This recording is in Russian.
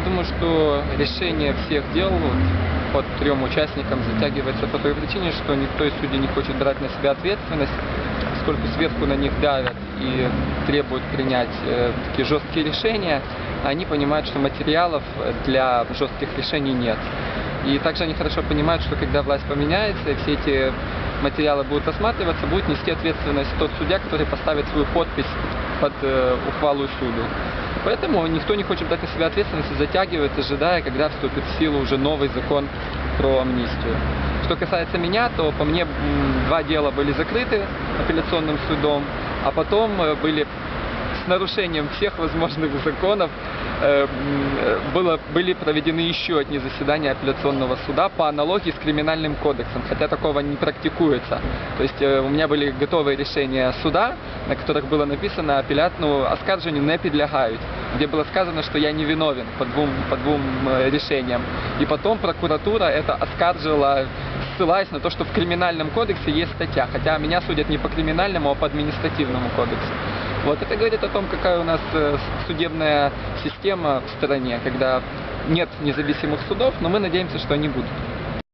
Я думаю, что решение всех дел вот, по трем участникам затягивается по той причине, что никто из судей не хочет брать на себя ответственность, поскольку сверху на них давят и требуют принять э, такие жесткие решения, они понимают, что материалов для жестких решений нет. И также они хорошо понимают, что когда власть поменяется и все эти материалы будут рассматриваться, будет нести ответственность тот судья, который поставит свою подпись под э, ухвалу суду. Поэтому никто не хочет брать на себя ответственность и затягивает, ожидая, когда вступит в силу уже новый закон про амнистию. Что касается меня, то по мне два дела были закрыты апелляционным судом, а потом э, были с нарушением всех возможных законов э, было, были проведены еще одни заседания апелляционного суда по аналогии с криминальным кодексом, хотя такого не практикуется. То есть э, у меня были готовые решения суда, на которых было написано апеллят, ну, оскаржению не підлягають, где было сказано, что я не виновен по двум, по двум э, решениям. И потом прокуратура это оскаржила, ссылаясь на то, что в криминальном кодексе есть статья, хотя меня судят не по криминальному, а по административному кодексу. Вот это говорит о том, какая у нас э, судебная система в стране, когда нет независимых судов, но мы надеемся, что они будут.